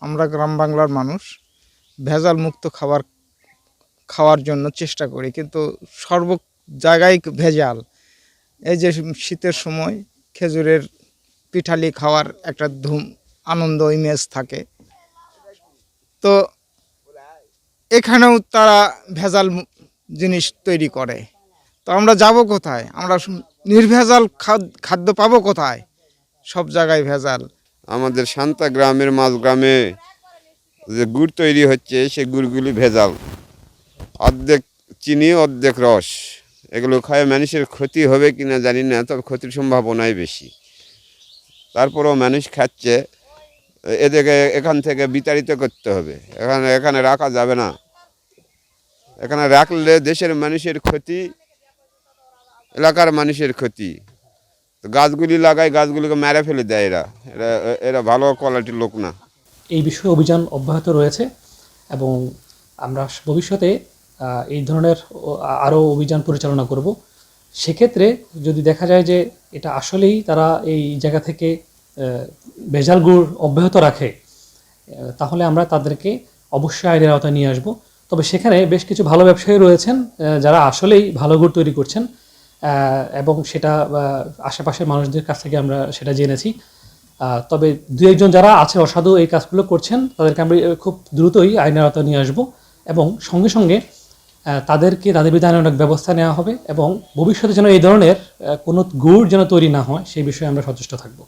আমরা গ্রাম বাংলার মানুষ ভেজাল মুক্ত খাবার খাওয়ার জন্য চেষ্টা করি। কিন্তু সর্ব জায়গায় ভেজাল। এই যে শীতের সময় খেজুরের পিঠালি খাওয়ার একটা ধুম, আনন্দ, ইমেজ থাকে। তো এখানেও তারা ভেজাল জিনিস তৈরি করে। তো আমরা যাব কোথায়? আমরা নির্ভেজাল খাদ- খাদ্য পাবো কোথায়? সব জায়গায় ভেজাল। আমাদের শান্তা গ্রামের মাঝ গ্রামে যে গুড় তৈরি হচ্ছে, সে গুড়গুলি ভেজাল। অর্ধেক চিনি, অর্ধেক রস। এগুলো খায় মানুষের ক্ষতি হবে কি না জানি না, তবে ক্ষতির সম্ভাবনাই বেশি। তারপরেও মানুষ খাচ্ছে। এদেরকে এখান থেকে বিতাড়িত করতে হবে। এখানে এখানে রাখা যাবে না। এখানে রাখলে দেশের মানুষের ক্ষতি, এলাকার মানুষের ক্ষতি। তো গাছগুলি লাগায়, গাছগুলিকে মেরে ফেলে দেয় এরা। এরা এরা ভালো কোয়ালিটির লোক না। এই বিষয়ে অভিযান অব্যাহত রয়েছে এবং আমরা ভবিষ্যতে এই ধরনের আরও অভিযান পরিচালনা করব। সেক্ষেত্রে যদি দেখা যায় যে এটা আসলেই তারা এই জায়গা থেকে ভেজাল গুড় অব্যাহত রাখে তাহলে আমরা তাদেরকে অবশ্যই আইনের আওতায় নিয়ে আসব। তবে সেখানে বেশ কিছু ভালো ব্যবসায়ী রয়েছেন যারা আসলেই ভালো গুড় তৈরি করছেন। এবং সেটা আশেপাশের মানুষদের কাছ থেকে আমরা সেটা জেনেছি। তবে দু একজন যারা আছে, অসাধু এই কাজগুলো করছেন, তাদেরকে আমরা খুব দ্রুতই আইনের আওতায় নিয়ে আসব এবং সঙ্গে সঙ্গে তাদেরকে, তাদের বিরুদ্ধে অনেক ব্যবস্থা নেওয়া হবে এবং ভবিষ্যতে যেন এই ধরনের কোনো গুড় যেন তৈরি না হয়, সেই বিষয়ে আমরা সচেষ্ট থাকব।